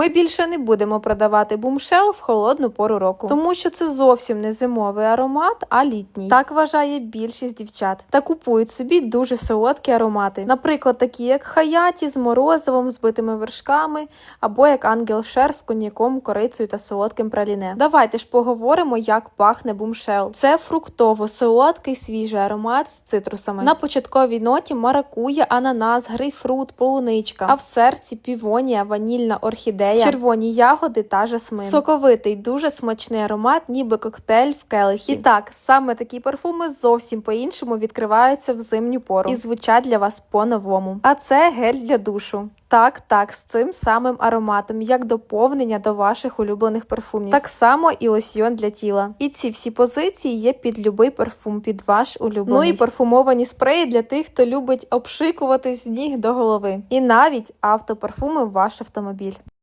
Ми більше не будемо продавати бумшел в холодну пору року, тому що це зовсім не зимовий аромат, а літній. Так вважає більшість дівчат. Та купують собі дуже солодкі аромати. Наприклад, такі як хаяті з морозивом, збитими вершками, або як ангел шер з коньяком, корицею та солодким праліне. Давайте ж поговоримо, як пахне бумшел. Це фруктово-солодкий свіжий аромат з цитрусами. На початковій ноті маракуя, ананас, грейпфрут, полуничка, а в серці півонія, ванільна орхідея, червоні ягоди та жасмин. Соковитий, дуже смачний аромат, ніби коктейль в келихі. І так, саме такі парфуми зовсім по-іншому відкриваються в зимню пору і звучать для вас по-новому. А це гель для душу. Так, так, з цим самим ароматом, як доповнення до ваших улюблених парфумів. Так само і лосьйон для тіла. І ці всі позиції є під любий парфум, під ваш улюблений. Ну і парфумовані спреї для тих, хто любить обшикувати з ніг до голови. І навіть автопарфуми в ваш автомобіль.